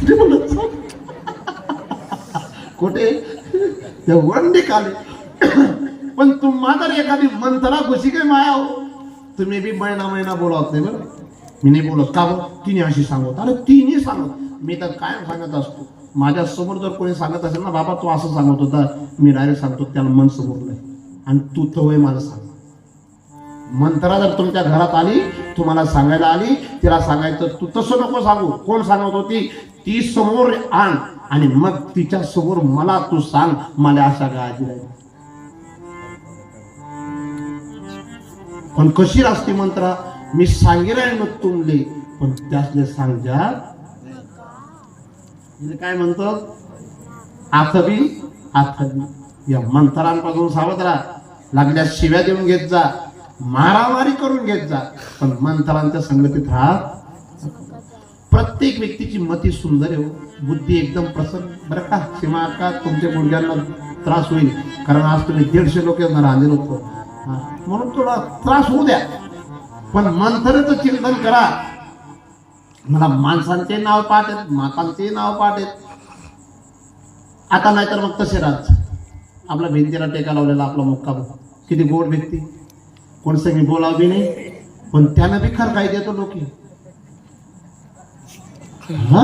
ते म्हणलं, कुठे ते काले. पण तुम्हा जर एखादी मंत्रा घुशी काय माया हो? तुम्ही बी महिना महिना बोलावत नाही बरं. मी नाही बोलत. का बरं? तिने अशी सांगत अरे तिने सांगत. मी तर कायम सांगत असतो. माझ्यासमोर जर कोणी सांगत असेल ना बाबा तू असं सांगत होता. मी डायरेक्ट सांगतो. त्याला मन समोर नाही. आणि तू तर वय माझं सांग. मंत्रा जर तुमच्या घरात आली तुम्हाला सांगायला आली तिला सांगायचं तू तसं नको सांगू. कोण सांगत होती? ती समोर आण आणि मग तिच्या समोर मला तू सांग मला अशा गाजी राहील पण कशी असते मंत्रा? मी सांगेल आहे मग तुमले पण त्यासले सांगजा काय म्हणतो? आथबी आथबी. या मंत्रांपासून सावध राहा. लागल्या शिव्या देऊन घेत जा. मारामारी करून घेत जा. पण मंत्रांच्या संगतीत राहा. प्रत्येक व्यक्तीची मती सुंदर आहे हो. बुद्धी एकदम प्रसन्न. बरं का? सीमा का? तुमच्या गुडघ्यांना त्रास होईल. कारण आज तुम्ही दीडशे लोक रांधेल होतो म्हणून थोडा त्रास होऊ द्या. पण मंथरचं चिंतन करा. मला माणसांचे नाव पाठ आहेत मातांचे नाव पाठ आहेत आता नाही तर मग तसे राहत. आपला भिंतीला टेका लावलेला आपला मुक्का किती गोड व्यक्ती. कोण संगी बोलाव बी नाही. पण त्यानं बी खर काय देतो लोक हा?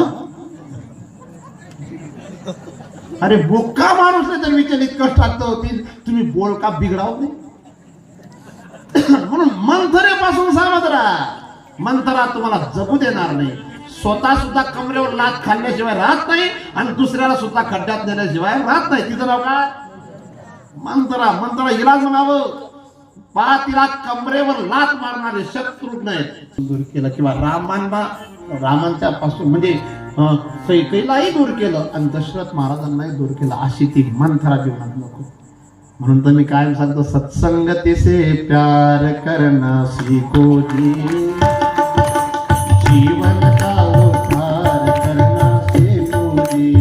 अरे बोका माणूस नाही तर विचलित कष्ट होतील. तुम्ही बोल का बिघडाव म्हणून मंथरेपासून सावध राहा मंथरा तुम्हाला जगू देणार नाही. स्वतः सुद्धा कमरेवर लाच खाल्ल्याशिवाय राहत नाही आणि दुसऱ्याला सुद्धा खड्ड्यात नेल्याशिवाय राहत नाही. तिचं नाव काय? मंथरा. मंथरा इलाज म्हणावं. पहा तिला कमरेवर लात मारणारे शत्रू आहेत दूर केलं किंवा रामांना रामांच्या पासून म्हणजे अं, कैकेलाही दूर केलं आणि दशरथ महाराजांनाही दूर केलं अशी ती मंथरा जीवनात नको. म्हणून तर मी कायम सांगतो सत्संगती से प्यार करना सीखो जी जीवन का उद्धार करना सीखो जी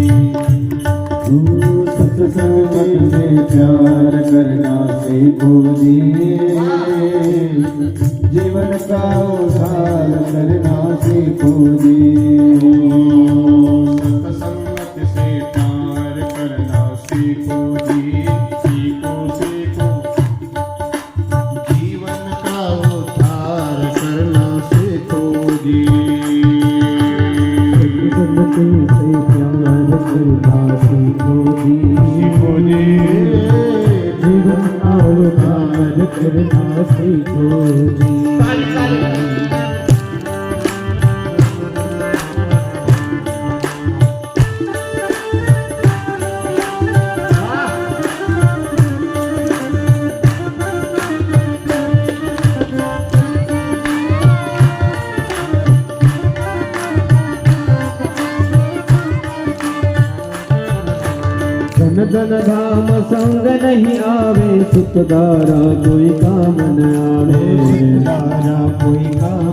सत्संग में प्यार करना सीखो जी जीवन का उद्धार करना सीखो દર્શન ધામ સંગ નહીં આવે સુખદારા કોઈ કામ ન આવે સુખદારા કોઈ કામ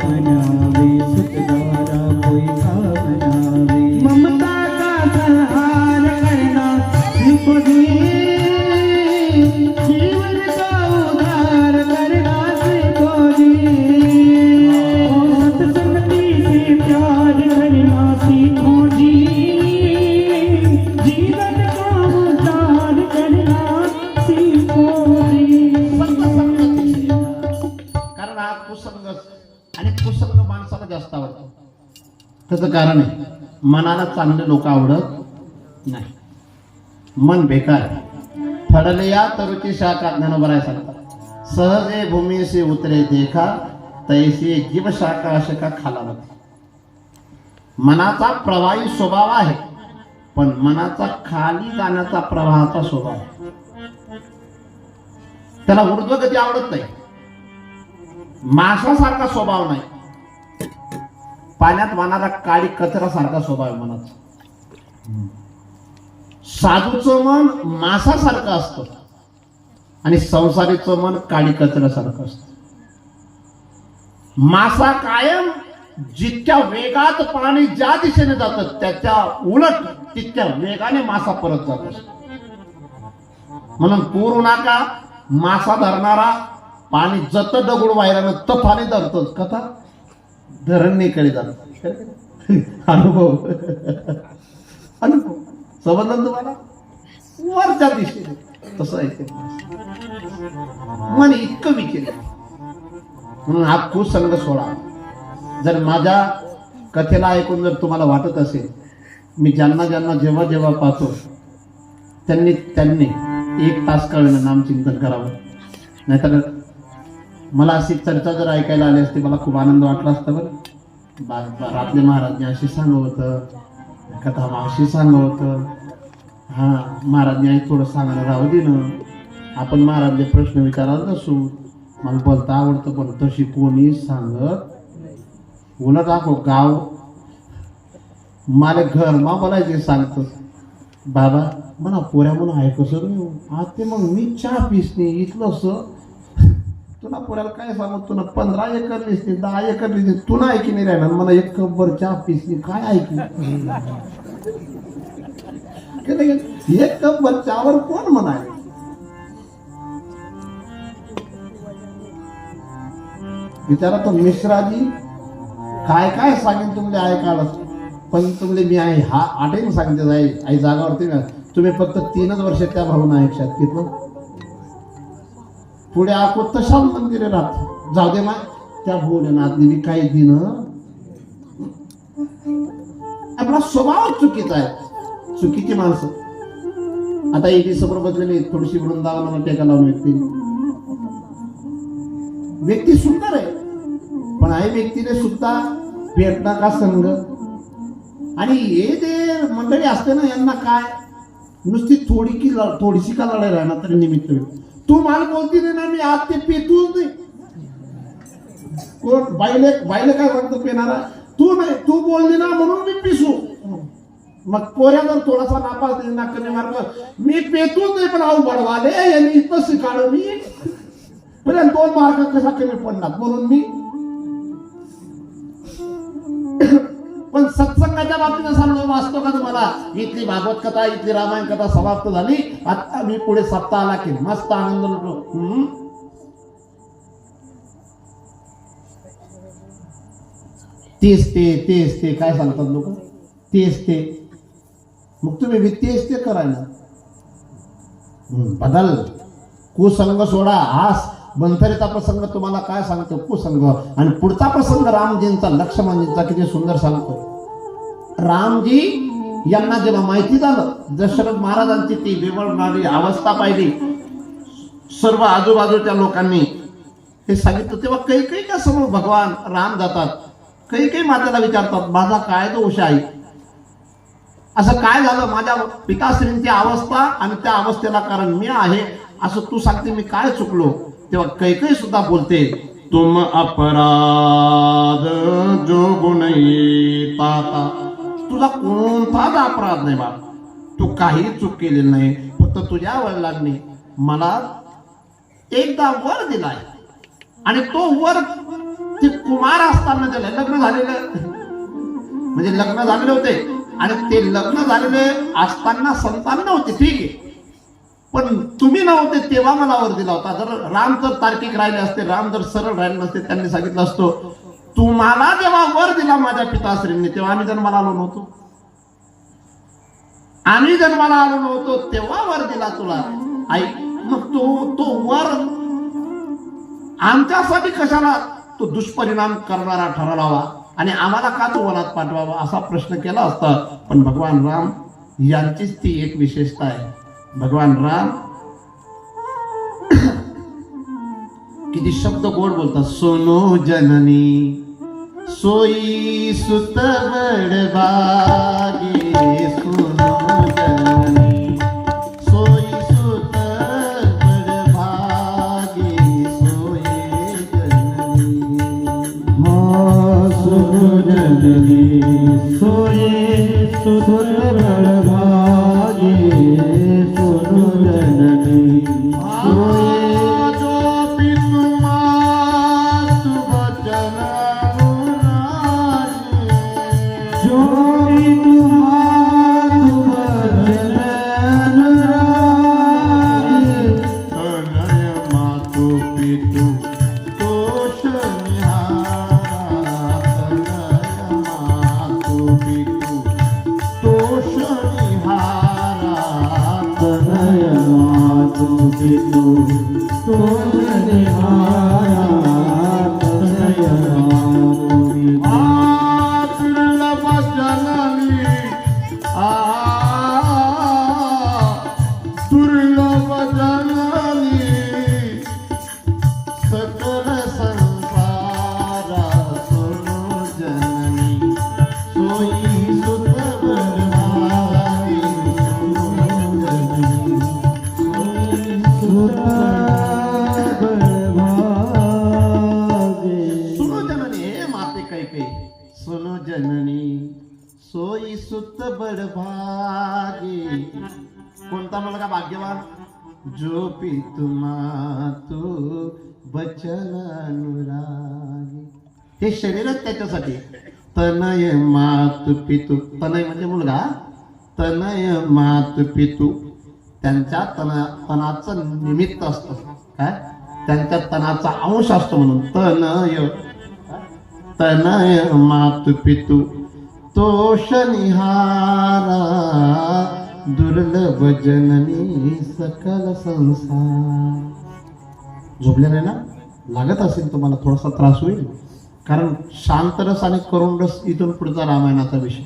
माणसाला जास्त आवडतो त्याचं कारण आहे मनाला चांगले लोक आवडत नाही. मन बेकार फडले या तरुची शाखा ज्ञानोबर आहे सांगतात. सहजे भूमीशी उतरे देखा तैसी जीव शाखा अशका खालावत. मनाचा प्रवाही स्वभाव आहे पण मनाचा खाली जाण्याचा प्रवाहाचा स्वभाव आहे. त्याला ऊर्ध्वगती आवडत नाही. माशासारखा स्वभाव नाही. पाण्यात वाहणारा काळी कचरासारखा स्वभाव आहे मनाचा साधूचं मन मासासारखं असतं. आणि संसारीचं मन काळी कचऱ्यासारखं असतं. मासा कायम जितक्या वेगात पाणी ज्या दिशेने जातं त्याच्या उलट तितक्या वेगाने मासा परत जात असतो. म्हणून पूर नका मासा धरणारा पाणी जत दगड वाहिल्यानं तर पाणी धरतोच. कथा? धरणकडे जात अनुभव. समजलं तुम्हाला? वरच्या दिशेने. तसं आहे मन इतकं विकेल. म्हणून हा सोडा. जर माझ्या कथेला ऐकून जर तुम्हाला वाटत असेल मी ज्यांना ज्यांना जेव्हा जेव्हा पाहतो त्यांनी त्यांनी एक तास कळणं नाम नामचिंतन करावं. नाहीतर मला अशी चर्चा जर ऐकायला आली असती मला खूप आनंद वाटला असता बरं बा- रातले महाराजने अशी सांगलं होतं कथा अशी सांगलं होतं. हां महाराजने आई थोडं सांगायला राहू दे ना. आपण महाराजने प्रश्न विचारायला नसू. मला बोलता आवडतं पण तशी कोणी सांगत उलट दाखव गाव. मला घर मा बोलायचे सांगतो. बाबा म्हणा पोऱ्या म्हणून आहे कसं आज ते मग मी चहा पिसणे नाही इथलं असं. तुला पुराला काय सांगू तुला पंधरा एकर दिसते दहा एकर दिसते तुला ऐकी नाही राहणार मला एक कपभर चहा पिसली काय ऐकी एक कपभर चहावर कोण म्हणाय विचारा तो मिश्राजी काय काय सांगेन तुमले ऐकायला? पण तुमले मी आहे हा आठही सांगते आई आई जागावरती तुम्ही फक्त तीनच वर्ष त्या भावना ऐकशात घेतलं पुढे आको तशाच मंदिरे राहत जाऊ दे माय त्या भोलेनाथ मी काही दिन आपला स्वभाव चुकीचा आहे. चुकीची माणसं. आता एकी समोर बदलेली थोडीशी वृंदावनाला टेका लावून व्यक्ती. व्यक्ती सुंदर आहे. पण आई व्यक्तीने सुद्धा भेटणार का संघ? आणि हे जे मंडळी असते ना यांना काय? नुसती थोडी की थोडीशी का लढाई राहणार तरी निमित्त होईल. तू मला बोलती नाही ना मी आज ते पितूच नाही. कोण? बाईले बाईले काय म्हणतो पिणारा? तू नाही तू बोलली ना म्हणून मी पिसू. मग पोऱ्या जर थोडासा नापास दिली ना कमी मार्ग मी पेतूच नाही पण आऊ बडवाले यांनी इथं शिकाळ मी. पण दोन मार्ग कसा कमी पडणार? म्हणून मी. पण सत्संगाच्या बाबतीत सांगतो वाचतो का तुम्हाला? इथली भागवत कथा इथली रामायण कथा समाप्त झाली. आता मी पुढे सप्ताह आला की मस्त आनंद लुटलो. तेच ते तेच ते. काय सांगतात लोक? तेच ते. मग तुम्ही बी तेच ते करायला हम्म, बदल. कुसंग सोडा हास. बंथरीचा प्रसंग तुम्हाला काय सांगतो? कुसंग. आणि पुढचा प्रसंग रामजींचा लक्ष्मणजींचा किती सुंदर सांगतो रामजी यांना जेव्हा माहिती झालं दशरथ महाराजांची ती विवळणारी अवस्था पाहिली. सर्व आजूबाजूच्या लोकांनी हे सांगितलं. तेव्हा काही काही का समोर भगवान राम जातात. काही काही मातेला विचारतात माझा काय दोष आहे? असं काय झालं? माझ्या पिताश्रींची अवस्था आणि त्या अवस्थेला कारण मी आहे. असं तू सांगते मी काय चुकलो? तेव्हा काही काही सुद्धा बोलते तुम अपराध जो गुणई ताता तुझा कोणताच अपराध नाही बा तू काही चूक केलेली नाही फक्त तुझ्या वडिलांनी मला एकदा वर दिलाय. आणि तो वर ते कुमार असताना दिलाय लग्न झालेलं. म्हणजे लग्न झालेले होते. आणि ते लग्न झालेले असताना संतान नव्हते ठीक आहे. पण तुम्ही नव्हते तेव्हा मला वर दिला होता. जर राम जर तार्किक राहिले असते राम जर सरळ राहिले नसते त्यांनी सांगितलं असतो तुम्हाला जेव्हा वर दिला माझ्या पिताश्रींनी तेव्हा आम्ही जन्माला आलो नव्हतो. आम्ही जन्माला आलो नव्हतो तेव्हा वर दिला तुला. आई मग तो तो वर आमच्यासाठी कशाला तो दुष्परिणाम करणारा ठरवावा आणि आम्हाला का तो वनात पाठवावा? असा प्रश्न केला असता. पण भगवान राम यांचीच ती एक विशेषता आहे. भगवान राम. किती शब्द गोड बोलतात. सोनो जननी सोई सुत बडबागी सोनो जननी सोई सुत बडभागी सोये जननी जननी बडभागे कोणता मुलगा भाग्यवान? जो पितुमा तू बचन अनुरागी. हे शरीरच त्याच्यासाठी. तनय मात पितू. तनय म्हणजे मुलगा? तनय मात पितू. त्यांच्या तना तनाचं निमित्त असतं. काय? त्यांच्या तनाचा अंश असतो म्हणून. तनय तनय मात पितू. तोष निहारा दुर्लभ जननी सकल संसार. झोपले नाही ना लागत असेल तुम्हाला थोडासा त्रास होईल. कारण शांतरस आणि करुण रस इथून पुढचा रामायणाचा विषय.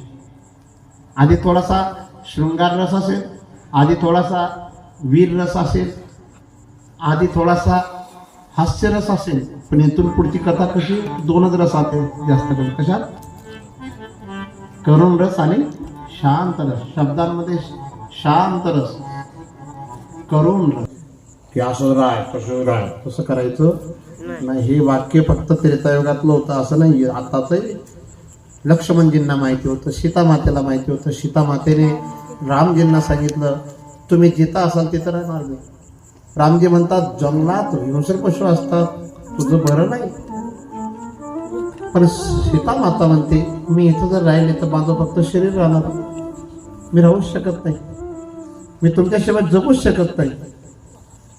आधी थोडासा शृंगार रस असेल आधी थोडासा वीर रस असेल आधी थोडासा हास्यरस असेल पण इथून पुढची कथा कशी? दोनच रस आहे जास्त करून. कशात? करुण रस आणि शांत रस. शब्दांमध्ये शांत रस. करुण रस. की असं राय तसं राय. तसं करायचं नाही. हे वाक्य फक्त त्रेतायुगातलं होतं असं नाही. आताच लक्ष्मणजींना माहिती होतं सीतामातेला माहिती होतं. सीतामातेने रामजींना सांगितलं तुम्ही जिथं असाल तिथं राहणार रामजी म्हणतात जंगलात हिंसक पशु असतात तुझं बरं नाही. पण सीता माता म्हणते मी इथं जर राहिले तर माझं फक्त शरीर राहणार. मी राहूच शकत नाही. मी तुमच्याशिवाय जगूच शकत नाही.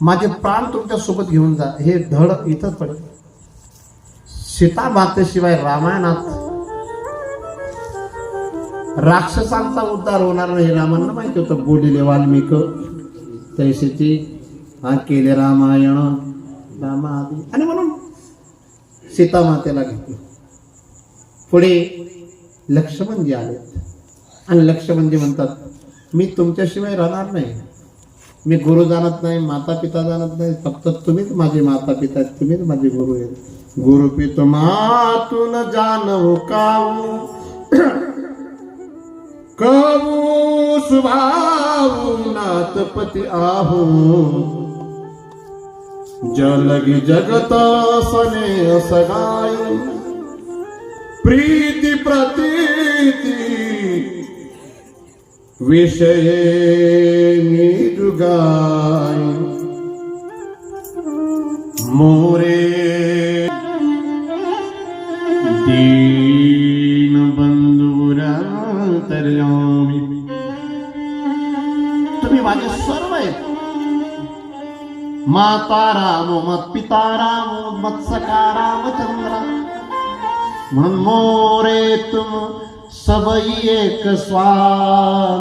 माझे प्राण तुमच्यासोबत घेऊन जा. हे धड इथं पडेल. सीता मातेशिवाय रामायणात राक्षसांचा उद्धार होणार नाही रामांना माहिती होतं. बोलिले वाल्मिक तैसेची हा केले रामायण रामा आदी आणि म्हणून सीता मातेला घेतलं. पुढे लक्ष्मणजी आले आणि लक्ष्मणजी म्हणतात मी तुमच्याशिवाय राहणार नाही. मी गुरु जाणत नाही माता पिता जाणत नाही. फक्त तुम्हीच माझे माता पिता आहेत तुम्हीच माझे गुरु आहेत. गुरु पित मातून जानव काऊ कवू सुभाऊ नाथपती आहो. जलगी जगत सने सगाई प्रीति प्रतीति। विषय निरुगाय। मोरे। दीन बंधुरांतर्यामी तुम्ही माझे सर्व आहेत। माता राम मत पिता राम मत सखा रामचंद्र। म्हणून मोरे तुम सबई एक स्वा